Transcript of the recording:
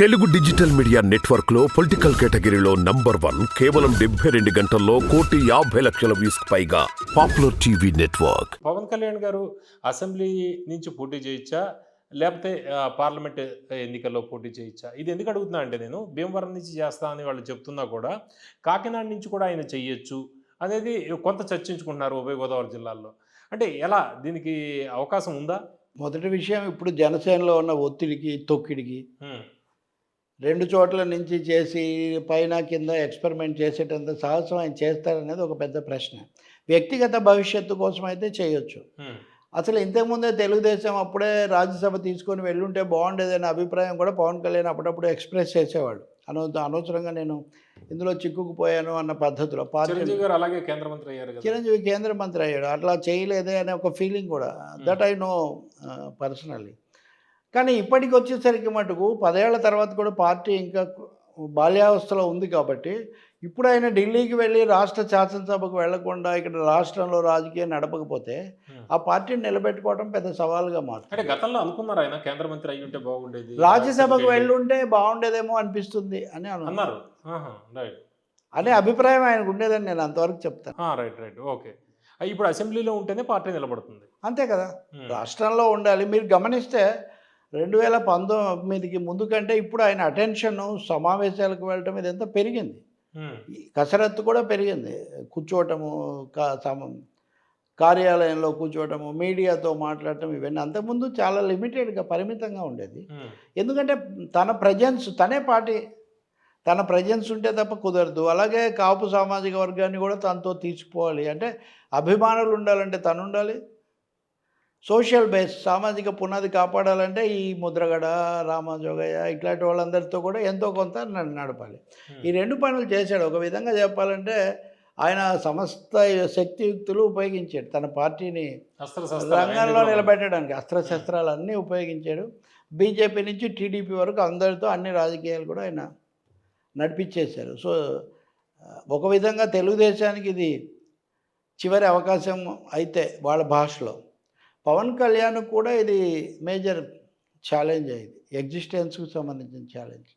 Telugu digital media నెట్వర్క్లో political కేటగిరీలో number one కేవలం డెబ్బై రెండు గంటల్లో కోటి యాభై లక్షల వ్యూస్ పైగా popular TV network. Pawan Kalyan garu assembly నుంచి పోటీ చేయొచ్చా లేకపోతే పార్లమెంట్ ఎన్నికల్లో పోటీ చేయొచ్చా ఇది ఎందుకు అడుగుతున్నా అంటే నేను భీమవరం నుంచి చేస్తా అని వాళ్ళు చెప్తున్నా కూడా కాకినాడ నుంచి కూడా ఆయన చెయ్యొచ్చు అనేది కొంత చర్చించుకుంటున్నారు ఉభయ గోదావరి జిల్లాల్లో. అంటే ఎలా దీనికి అవకాశం ఉందా? మొదటి విషయం ఇప్పుడు జనసేనలో ఉన్న ఒత్తిడికి తొక్కిడికి. రెండు చోట్ల నుంచి చేసి పైన కింద ఎక్స్పెరిమెంట్ చేసేటంత సాహసం ఆయన చేస్తారనేది ఒక పెద్ద ప్రశ్న. వ్యక్తిగత భవిష్యత్తు కోసం అయితే చేయొచ్చు. అసలు ఇంతకుముందే తెలుగుదేశం అప్పుడే రాజ్యసభ తీసుకొని వెళ్ళుంటే బాగుండేదనే అభిప్రాయం కూడా పవన్ కళ్యాణ్ అప్పుడప్పుడు ఎక్స్ప్రెస్ చేసేవాడు. అనవ అనవసరంగా నేను ఇందులో చిక్కుకుపోయాను అన్న పద్ధతిలో పార్టీ చిరంజీవి గారు అలాగే కేంద్ర మంత్రి అయ్యారు చిరంజీవి కేంద్ర మంత్రి అయ్యాడు. అట్లా చేయలేదే అనే ఒక ఫీలింగ్ కూడా. దట్ ఐ నో పర్సనల్లీ కానీ ఇప్పటికి వచ్చేసరికి మటుకు పదేళ్ళ తర్వాత కూడా పార్టీ ఇంకా బాల్యావస్థలో ఉంది కాబట్టి ఇప్పుడు ఆయన ఢిల్లీకి వెళ్ళి రాష్ట్ర శాసనసభకు వెళ్ళకుండా ఇక్కడ రాష్ట్రంలో రాజకీయం నడపకపోతే హ్మ్. ఆ పార్టీని నిలబెట్టుకోవడం పెద్ద సవాలుగా మారుతుంది. అంటే గతంలో అనుకున్నారు ఆయన కేంద్ర మంత్రి అయ్యి ఉంటే బాగుండేది. రాజ్యసభకు వెళ్ళుంటే బాగుండేదేమో అనిపిస్తుంది అని అను అన్నారు. అనే అభిప్రాయం ఆయనకు ఉండేదని నేను అంతవరకు చెప్తాను. Right right okay. ఇప్పుడు అసెంబ్లీలో ఉంటేనే పార్టీ నిలబడుతుంది. అంతే కదా. హ్మ్. రాష్ట్రంలో ఉండాలి. మీరు గమనిస్తే రెండు వేల పంతొమ్మిదికి ముందు కంటే ఇప్పుడు ఆయన అటెన్షన్ సమావేశాలకు వెళ్ళటం ఇదంతా పెరిగింది. హ్మ్. ఈ కసరత్తు కూడా పెరిగింది. కూర్చోవటము కా సమ కార్యాలయంలో కూర్చోవటము మీడియాతో మాట్లాడటం ఇవన్నీ అంతకుముందు చాలా లిమిటెడ్గా పరిమితంగా ఉండేది. ఎందుకంటే తన ప్రజెన్స్ తనే పార్టీ. తన ప్రజెన్స్ ఉంటే తప్ప కుదరదు. అలాగే కాపు సామాజిక వర్గాన్ని కూడా తనతో తీసుకుపోవాలి అంటే అభిమానులు ఉండాలంటే తను ఉండాలి. సోషల్ బేస్ సామాజిక పునాది కాపాడాలంటే ఈ ముద్రగడ రామజోగయ్య ఇట్లాంటి వాళ్ళందరితో కూడా ఎంతో కొంత నడపాలి. ఈ రెండు పనులు చేశాడు. ఒక విధంగా చెప్పాలంటే ఆయన సమస్త శక్తియుక్తులు ఉపయోగించాడు. తన పార్టీని రంగంలో నిలబెట్టడానికి అస్త్రశస్త్రాలు అన్నీ ఉపయోగించాడు. బీజేపీ నుంచి టీడీపీ వరకు అందరితో అన్ని రాజకీయాలు కూడా ఆయన నడిపించేశారు సో ఒక విధంగా తెలుగుదేశానికి ఇది చివరి అవకాశం అయితే వాళ్ళ భాషలో. పవన్ కళ్యాణ్ కూడా ఇది మేజర్ ఛాలెంజ్ అయింది ఎగ్జిస్టెన్స్కు సంబంధించిన ఛాలెంజ్.